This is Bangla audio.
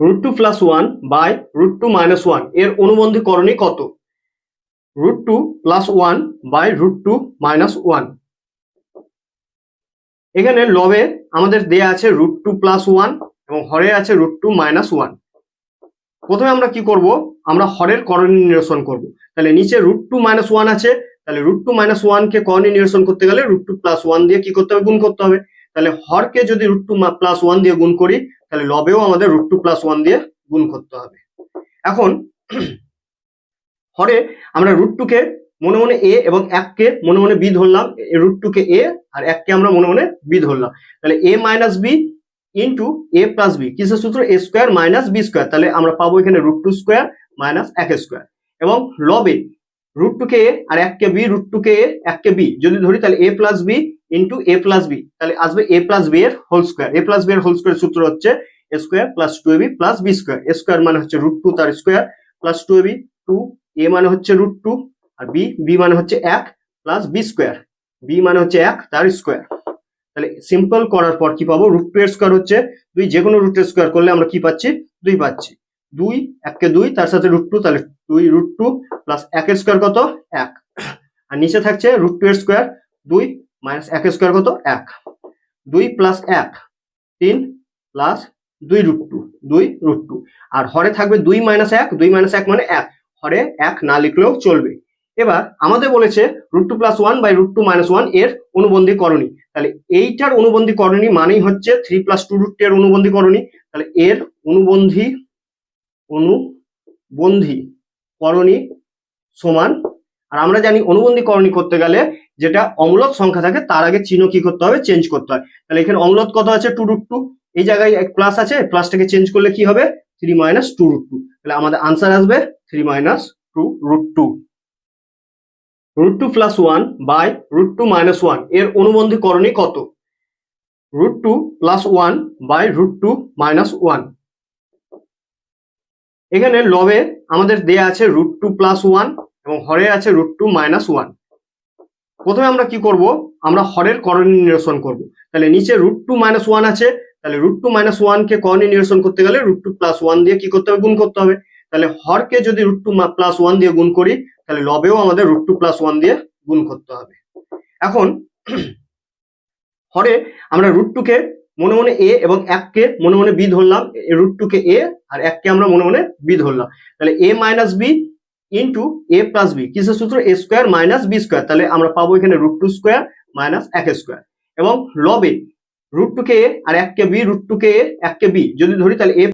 Root two plus one by root two minus ওয়ানের অনুবন্ধী করণী কত root two plus one by root two minus one এখানে লবে আমাদের দেয়া আছে রুট টু প্লাস ওয়ান এবং হরে আছে রুট টু মাইনাস ওয়ান প্রথমে আমরা কি করব আমরা হরের করণী নিরসন করব তাহলে নিচে রুট টু মাইনাস ওয়ান আছে তাহলে রুট টু মাইনাস ওয়ানকে করণী নিরসন করতে গেলে রুট টু প্লাস ওয়ান দিয়ে কি করতে হবে গুণ করতে হবে তাহলে হরকে যদি রুট টু প্লাস ওয়ান দিয়ে গুণ করি তাহলে লবেও আমাদের রুট টু প্লাস ওয়ান দিয়ে গুণ করতে হবে। এখন, হরে আমরা রুট টুকে মনে মনে এ এবং এককে মনে মনে বি ধরলাম রুট টুকে এ আর এককে আমরা মনে মনে বি ধরলাম। তাহলে A minus B into A plus B কিসের সূত্র? A square minus B square তাহলে আমরা পাবো এখানে রুট টু স্কোয়ার মাইনাস এক স্কোয়ার এবং লবে রুট টু কে আর এক কে বি রুট টু কে এক কে বি যদি ধরি তাহলে A plus B into A plus B তাহলে আসবে এ প্লাস বি এর whole square A plus B এর হোল স্কোয়ার সূত্র হচ্ছে A square plus two A B plus B square A square মানে হচ্ছে রুট টু তার square plus two A B two A মানে হচ্ছে রুট টু আর বি বি মানে হচ্ছে এক প্লাস বি স্কোয়ার বি মানে হচ্ছে এক তার স্কোয়ার তাহলে সিম্পল করার পর কি পাবো? রুট টু এর স্কোয়ার হচ্ছে দুই। যে কোনো রুটের স্কোয়ার করলে আমরা কি পাচ্ছি? দুই পাচ্ছি। দুই এককে দুই, তার সাথে রুট টু তাহলে দুই রুট টু প্লাস একের স্কোয়ার কত? এক। আর নিচে থাকছে রুট টু এর স্কোয়ার দুই মাইনাস একের স্কোয়ার কত? এক। দুই প্লাস এক, তিন প্লাস দুই রুট টু দুই রুট টু আর হরে থাকবে দুই মাইনাস এক, দুই মাইনাস এক মানে এক। হরে এক না লিখলেও চলবে। এবার আমাদের বলেছে root two plus one by root two minus ওয়ানের অনুবন্ধী করণী। তাহলে এইটার অনুবন্ধী করণী মানেই হচ্ছে three plus two root two এর অনুবন্ধী করণী। তাহলে এর অনুবন্ধী অনুবন্ধী করণী সমান। আর আমরা জানি অনুবন্ধী করণী করতে গেলে যেটা অম্লত সংখ্যা থাকে, তার আগে চিহ্ন কি করতে হবে? চেঞ্জ করতে হয়। তাহলে এখানে অম্লত কত আছে? টু রুট টু এই জায়গায় প্লাস আছে প্লাসটাকে চেঞ্জ করলে কি হবে? Three minus two root two তাহলে আমাদের আনসার আসবে three minus two root two root two plus one by root two minus ওয়ানের অনুবন্ধী করণী কত? Root two plus one by root two minus one এখানে লবে আমাদের দেয়া আছে রুট টু প্লাস ওয়ান এবং হরে আছে রুট টু মাইনাস ওয়ান প্রথমে আমরা কি করব? আমরা হরের করণী নিরসন করব। তাহলে নিচে রুট টু মাইনাস ওয়ান আছে, তাহলে রুট টু মাইনাস ওয়ানকে করণী নিরসন করতে গেলে রুট টু প্লাস ওয়ান দিয়ে কি করতে হবে? গুণ করতে হবে। তাহলে হরকে যদি রুট টু প্লাস ওয়ান দিয়ে গুণ করি, তাহলে লবেও আমাদের রুট টু প্লাস ওয়ান দিয়ে গুণ করতে হবে। এখন, হরে, আমরা রুট টুকে মনে মনে এ এবং এককে মনে মনে বি ধরলাম রুট টু কে এ আর এককে আমরা মনে মনে বি ধরলাম। তাহলে A minus B into A plus B কিসের সূত্র? A square minus B square তাহলে আমরা পাবো এখানে রুট টু স্কোয়ার মাইনাস এক স্কোয়ার এবং লবে রুট টু কে এ আর এক কে বি রুট টু কে এ এককে বি যদি ধরি তাহলে এ